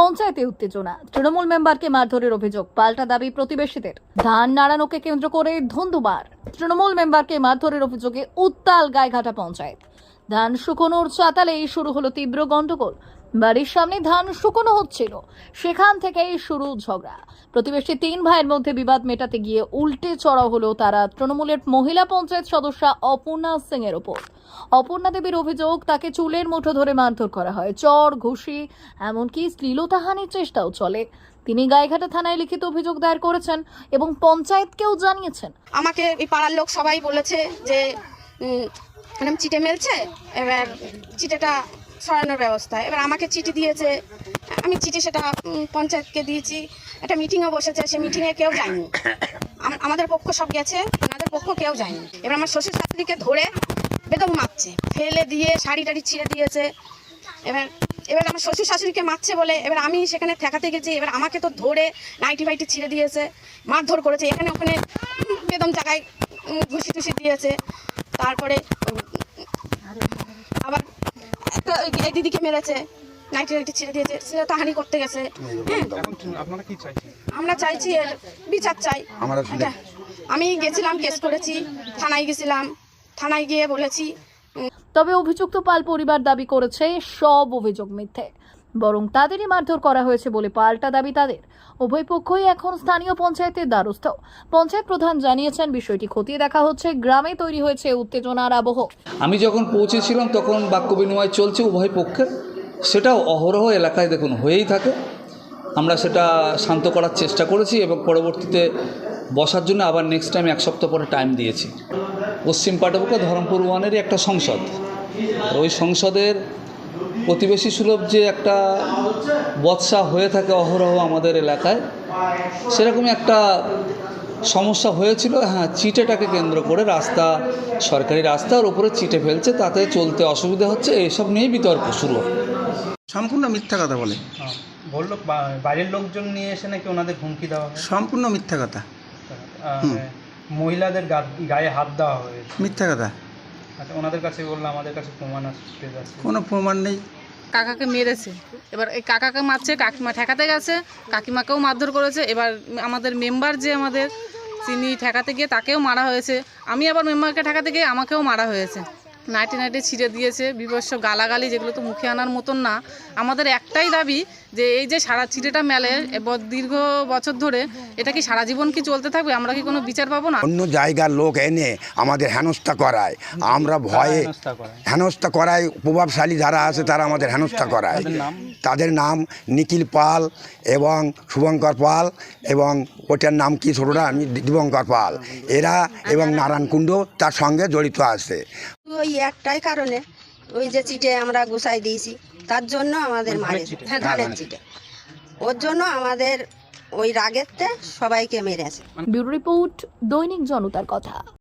পঞ্চায়েতে উত্তেজনা। তৃণমূল মেম্বারকে মারধরের অভিযোগ, পাল্টা দাবি প্রতিবেশীদের। ধান নাড়ানোকে কেন্দ্র করে ধন্দুবার তৃণমূল মেম্বারকে মারধরের অভিযোগে উত্তাল গায়েঘাটা পঞ্চায়েত। ধান শুকোনোর চাতালেই শুরু হলো তীব্র গন্ডগোল বাড়ির সামনে ধান শুকনো হচ্ছিল। সেখান থেকেই শুরু ঝগড়া। প্রতিবেশী তিন ভাইয়ের মধ্যে বিবাদ মেটাতে গিয়ে উল্টে চড়াও হলো তারা তৃণমূলের মহিলা পঞ্চায়েত সদস্যা অপর্ণা সিং এর ওপর। অপর্ণা দেবীর অভিযোগ, তাকে চুলের মুঠো ধরে মারধর করা হয়। চর, ঘুষি, এমনকি শ্লীলতাহানির চেষ্টাও চলে। তিনি গাইঘাটা থানায় লিখিত অভিযোগ দায়ের করেছেন এবং পঞ্চায়েতকেও জানিয়েছেন। আমাকে পাড়ার লোক সবাই বলেছে যে চিটে মেলছে? এবার চিটেটা সরানোর ব্যবস্থা। এবার আমাকে চিঠি দিয়েছে, আমি চিঠি সেটা পঞ্চায়েতকে দিয়েছি। একটা মিটিংও বসেছে, সে মিটিংয়ে কেউ যায়নি। আমাদের পক্ষ সব গেছে, আমাদের পক্ষ কেউ যায়নি। এবার আমার শ্বশুর শাশুড়িকে ধরে বেদম মারছে, ফেলে দিয়ে শাড়ি টাড়ি ছিঁড়ে দিয়েছে। এবার এবার আমার শ্বশুর শাশুড়িকে মারছে বলে, এবার আমি সেখানে ঠেকাতে গেছি, এবার আমাকে তো ধরে নাইটি ফাইটি ছিঁড়ে দিয়েছে, মারধর করেছে। এখানে ওখানে বেদম জায়গায় ঘুষি টুসি দিয়েছে। তারপরে উম, আবার একটা ওই এই দিদিকে মেরেছে নাইটি নাইটি ছিঁড়ে দিয়েছে সেটা তাহানি করতে গেছে। হ্যাঁ? এখন তুমি- আপনারা কি চাইছেন? আমরা চাইছি এর বিচার চাই। আমি গেছিলাম কেস করেছি থানায় গেছিলাম থানায় গিয়ে বলেছি তবে অভিযুক্ত পাল পরিবার দাবি করেছে সব অভিযোগ মিথ্যে। বরং তাদেরই মারধর করা হয়েছে বলে পাল্টা দাবি তাদের। উভয় পক্ষই এখন স্থানীয় পঞ্চায়েতের দ্বারস্থ। পঞ্চায়েত প্রধান জানিয়েছেন, বিষয়টি খতিয়ে দেখা হচ্ছে। গ্রামে তৈরি হয়েছে উত্তেজনার আবহ। আমি যখন পৌঁছেছিলাম, তখন বাক্য বিনিময় চলছে উভয় পক্ষের। সেটাও অহরহ এলাকায় দেখুন, হয়েই থাকে। আমরা সেটা শান্ত করার চেষ্টা করেছি এবং পরবর্তীতে বসার জন্য আবার নেক্সট টাইম এক সপ্তাহ পরে টাইম দিয়েছি। পশ্চিম পাটবুকা ধরমপুর ওয়ানেরই একটা সংসদ। ওই সংসদের প্রতিবেশী সুলভ যে একটা বৎসা হয়ে থাকে অহরহ আমাদের এলাকায় সেরকমই একটা সমস্যা হয়েছিল। হ্যাঁ চিটেটাকে কেন্দ্র করে রাস্তা সরকারি রাস্তার উপরে চিটে ফেলছে তাতে চলতে অসুবিধা হচ্ছে এইসব নিয়েই বিতর্ক শুরু। হয় সম্পূর্ণ মিথ্যা কথা বলে। হ্যাঁ, বলল বাইরের লোকজন নিয়ে এসে নাকি ওনাদের হুমকি দেওয়া হয়? সম্পূর্ণ মিথ্যা কথা। মহিলাদের গায়ে হাত দেওয়া হয়েছে মিথ্যা কথা। আচ্ছা ওনাদের কাছে বলল আমাদের কাছে প্রমাণ আসতে যাচ্ছে। কোনো প্রমাণ নেই। কাকাকে মেরেছে। এবার এই কাকাকে মারছে কাকিমা ঠেকাতে গেছে কাকিমাকেও মারধর করেছে। এবার আমাদের মেম্বার যে আমাদের তিনি ঠেকাতে গিয়ে তাকেও মারা হয়েছে। আমি আবার মেম্বারকে ঠেকাতে গিয়ে আমাকেও মারা হয়েছে। নাইটে নাইটে ছিঁড়ে দিয়েছে বিভৎস গালাগালি যেগুলো তো মুখে আনার মতন না। আমাদের একটাই দাবি যে এই যে সারা চিটেটা মেলে এবার দীর্ঘ বছর ধরে এটা কি সারা জীবন কি চলতে থাকবে? আমরা কি কোনো বিচার পাবো না? অন্য জায়গার লোক এনে আমাদের হেনস্থা করায়। আমরা ভয়ে হেনস্থা করায়। প্রভাবশালী যারা আছে তারা আমাদের হেনস্থা করায়। তাদের নাম? তাদের নাম নিখিল পাল এবং শুভঙ্কর পাল এবং ওটার নাম কি ছোটরা? আমি দিবঙ্কর পাল। এরা এবং নারায়ণ কুণ্ড তার সঙ্গে জড়িত আছে। ওই একটাই কারণে ওই যে চিটে আমরা গুছাই দিয়েছি। তার জন্য আমাদের মারে হ্যাঁ ধানের চিটে ওর জন্য আমাদের ওই রাগেরতে সবাইকে মেরেছে। ব্যুরো রিপোর্ট দৈনিক জনতার কথা।